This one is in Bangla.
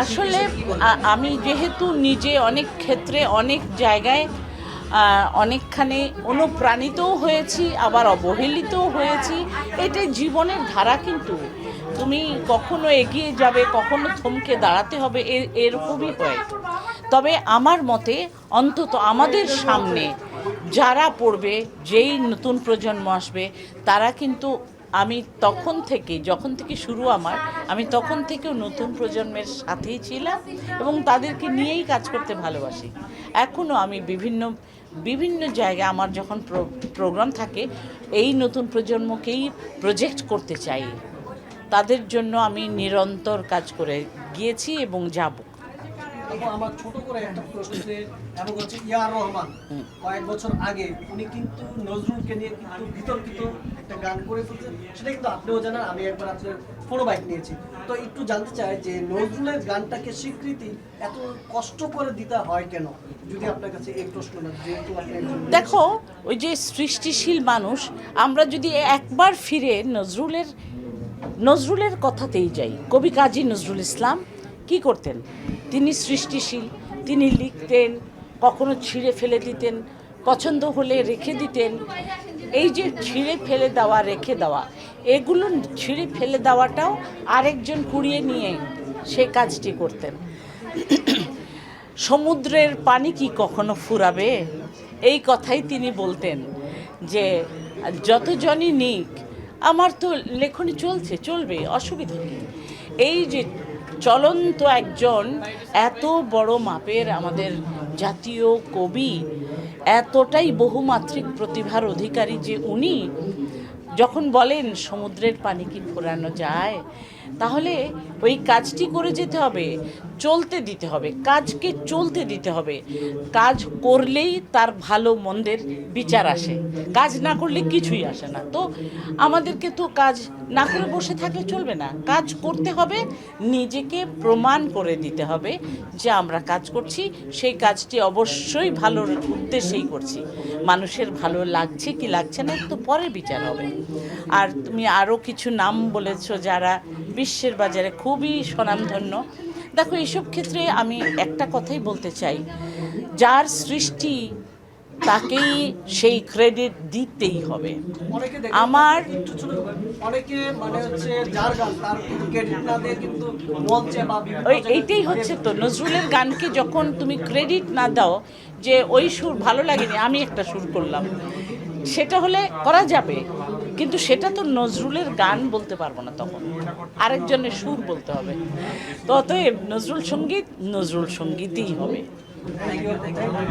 আসলে আমি যেহেতু নিজে অনেক ক্ষেত্রে, অনেক জায়গায় অনেকখানে অনুপ্রাণিতও হয়েছি, আবার অবহেলিতও হয়েছি, এটা জীবনের ধারা কিন্তু। তুমি কখনো এগিয়ে যাবে, কখনো থমকে দাঁড়াতে হবে এরকমই হয়। তবে আমার মতে, অন্তত আমাদের সামনে যারা পড়বে, যেই নতুন প্রজন্ম আসবে, তারা কিন্তু আমি তখন থেকে, যখন থেকে শুরু আমার, আমি তখন থেকেও নতুন প্রজন্মের সাথেই ছিলাম এবং তাদেরকে নিয়েই কাজ করতে ভালোবাসি। এখনও আমি বিভিন্ন বিভিন্ন জায়গায় আমার যখন প্রোগ্রাম থাকে, এই নতুন প্রজন্মকেই প্রজেক্ট করতে চাই। তাদের জন্য আমি নিরন্তর কাজ করে গিয়েছি এবং যাব। আমার ছোট করে একটা এবং হচ্ছে ইয়ার রহমান, কয়েক বছর আগে উনি কিন্তু নজরুলকে নিয়ে কিন্তু বিতর্কিত একটা গান করে সেটা কিন্তু আপনিও জানেন, আমি একবার আপনার ফোনো বাইক নিয়েছি। তো একটু জানতে চাই যে, নজরুলের গানটাকে স্বীকৃতি এত কষ্ট করে দিতে হয় কেন? যদি আপনার কাছে এই দেখো, ওই যে সৃষ্টিশীল মানুষ, আমরা যদি একবার ফিরে নজরুলের নজরুলের কথাতেই যাই, কবি কাজী নজরুল ইসলাম কি করতেন? তিনি সৃষ্টিশীল, তিনি লিখতেন, কখনো ছিঁড়ে ফেলে দিতেন, পছন্দ হলে রেখে দিতেন। এই যে ছিঁড়ে ফেলে দেওয়া, রেখে দেওয়া, এগুলো ছিঁড়ে ফেলে দেওয়াটাও আরেকজন কুড়িয়ে নিয়ে সে কাজটি করতেন। সমুদ্রের পানি কি কখনো ফুরাবে? এই কথাই তিনি বলতেন যে, যতজনই নিক, আমার তো লেখনী চলছে, চলবে, অসুবিধা নেই। এই যে চলন্ত একজন এত বড় মাপের আমাদের জাতীয় কবি এতটাই বহুমাত্রিক প্রতিভার অধিকারী যে উনি যখন বলেন সমুদ্রের পানি কি ফোরানো যায়, তাহলে ওই কাজটি করে যেতে হবে, চলতে দিতে হবে, কাজকে চলতে দিতে হবে। কাজ করলেই তার ভালো মন্দের বিচার আসে, কাজ না করলে কিছুই আসে না। তো আমাদেরকে তো কাজ না করে বসে থাকলে চলবে না, কাজ করতে হবে, নিজেকে প্রমাণ করে দিতে হবে যে আমরা কাজ করছি, সেই কাজটি অবশ্যই ভালোর উদ্দেশ্যেই করছি। মানুষের ভালো লাগছে কি লাগছে না, তো পরে বিচার হবে। আর তুমি আরও কিছু নাম বলেছ যারা বিশ্বের বাজারে খুবই স্বনামধন্য। দেখো এইসব ক্ষেত্রে আমি একটা কথাই বলতে চাই। যার সৃষ্টি তাকেই সেই ক্রেডিট দিতেই হবে। আমার অনেকে মানে হচ্ছে যার গান তার ক্রেডিট না দিয়ে কিন্তু মঞ্চে বা ওই এইটাই হচ্ছে তো নজরুলের গানকে যখন তুমি ক্রেডিট না দাও যে ওই সুর ভালো লাগেনি আমি একটা সুর করলাম। সেটা হলে করা যাবে। কিন্তু সেটা তো নজরুলের গান বলতে পারব না তখন। আরেকজনের সুর বলতে হবে। তো অতএব নজরুল সংগীত নজরুল সঙ্গীতই হবে।